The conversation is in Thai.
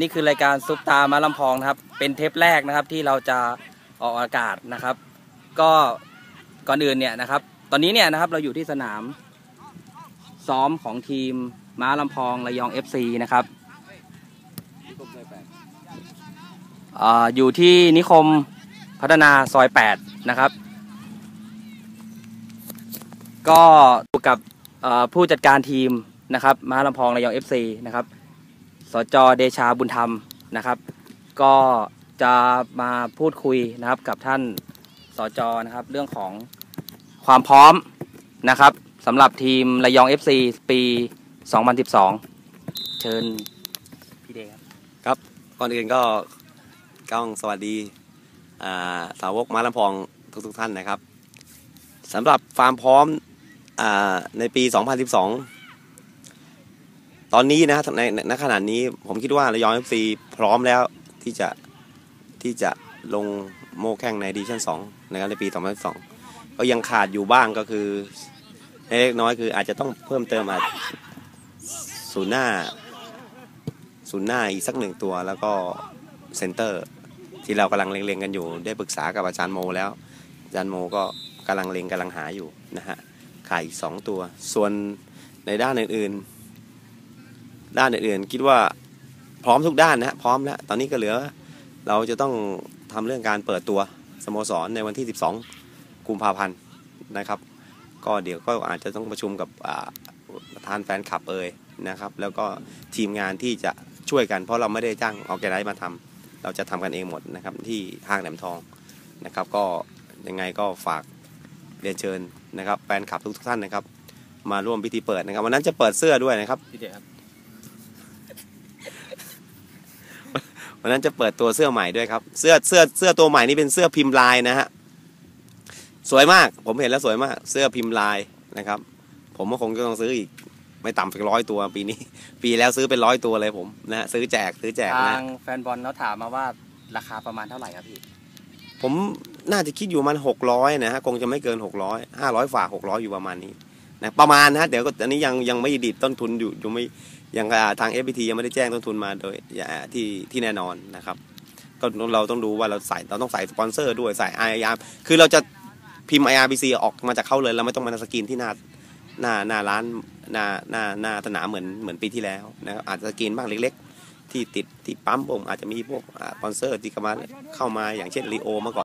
นี่คือรายการซุปตามาลำพองนะครับ เป็นเทปแรกนะครับที่เราจะออกอากาศนะครับ ก็ก่อนอื่นเนี่ยนะครับ ตอนนี้เนี่ยนะครับเราอยู่ที่สนาม ซ้อมของทีมม้าลำพองระยอง FC นะครับอยู่ที่นิคมพัฒนาซอย 8 นะครับ ก็อยู่กับผู้จัดการทีมนะครับม้าลำพองระยอง FC นะครับ สจเดชาบุญธรรมนะครับ ก็จะมาพูดคุยนะครับกับท่านสจนะครับ เรื่องของความพร้อมนะครับสำหรับทีมระยอง FC ปี 2012 เชิญพี่เดครับครับก่อนอื่นก็ก้องสวัสดีสาวกม้าลำพองทุกทุกๆท่านนะครับสำหรับความพร้อมอในปี 2012 ตอนนี้นะในในณขณะนี้ผมคิดว่าระยอง FC พร้อมแล้วที่จะที่จะลงโมแข่งในดิชั่น2นะครับในปี 2012ก็ยังขาดอยู่บ้างก็คือเล็กน้อยคืออาจจะต้องเพิ่มเติมอาจศูนย์หน้าศูนย์หน้าอีกสักหนึ่งตัว แล้วก็เซนเตอร์ ที่เรากำลังเล็งๆกันอยู่ ได้ปรึกษากับอาจารย์โมแล้ว อาจารย์โมก็กำลังเล็งกำลังหาอยู่นะฮะขายอีกสองตัว ส่วนในด้านอื่นๆ ด้านอื่นๆคิดว่าพร้อมทุกด้านนะพร้อมแล้วตอนนี้ก็เหลือ เราจะต้องทำเรื่องการเปิดตัวสโมสรในวันที่ 12 กุมภาพันธ์นะครับ ก็เดี๋ยวก็อาจจะต้องประชุมกับประธานแฟนคลับเอ่ยนะครับ แล้วก็ทีมงานที่จะช่วยกันเพราะเราไม่ได้จ้างออแกไนซ์มาทำเราจะทำกันเองหมดนะครับที่ห้างแหลมทองนะครับ ก็ยังไงก็ฝากเรียนเชิญนะครับ แฟนคลับทุกๆท่านนะครับ มาร่วมพิธีเปิดนะครับวันนั้นจะเปิดเสื้อด้วยนะครับ พี่เดครับ วันนั้นจะเปิดตัวเสื้อใหม่ด้วยครับ เสื้อเสื้อเสื้อตัวใหม่นี่เป็นเสื้อพิมพ์ลายนะฮะสวยมาก ผมเห็นแล้วสวยมาก เสื้อพิมพ์ลายนะครับ ผมก็คงจะต้องซื้ออีกไม่ต่ำกว่าร้อยตัวปีนี้ ปีแล้วซื้อเป็นร้อยตัวเลยผมนะฮะซื้อแจกซื้อแจกทานะงแฟนบอลเขาถามมาว่าราคาประมาณเท่าไหร่ครับพี่ ผมน่าจะคิดอยู่ประมันหกร้อยนะฮะคงจะไม่เกินหกร้อยห้าร้อยฝากหกร้อยอยู่ประมาณนี้นะประมาณนะฮะเดี๋ยวก็อันนี้ยังยังไม่ดิดต้นทุนอยู่ยังไม่ ยังทาง FPT ยังไม่ได้แจ้งต้นทุนมาโดยที่ที่แน่นอนนะครับก็เราต้องดูว่าเราใส่เราต้องใส่สปอนเซอร์ด้วยใส่ IR คือเราจะพิมพ์ IRBC ออกมาจากเขาเลยเราไม่ต้องมาสกรีนที่หน้าหน้าหน้าร้านหน้าหน้าหน้าสนามเหมือนเหมือนปีที่แล้วนะครับอาจจะสกรีนบ้างเล็ก ๆ ที่ติดที่ปั๊มผมอาจจะมีพวกสปอนเซอร์ที่เข้ามาเข้ามาอย่างเช่นรีโอเมื่อก่อน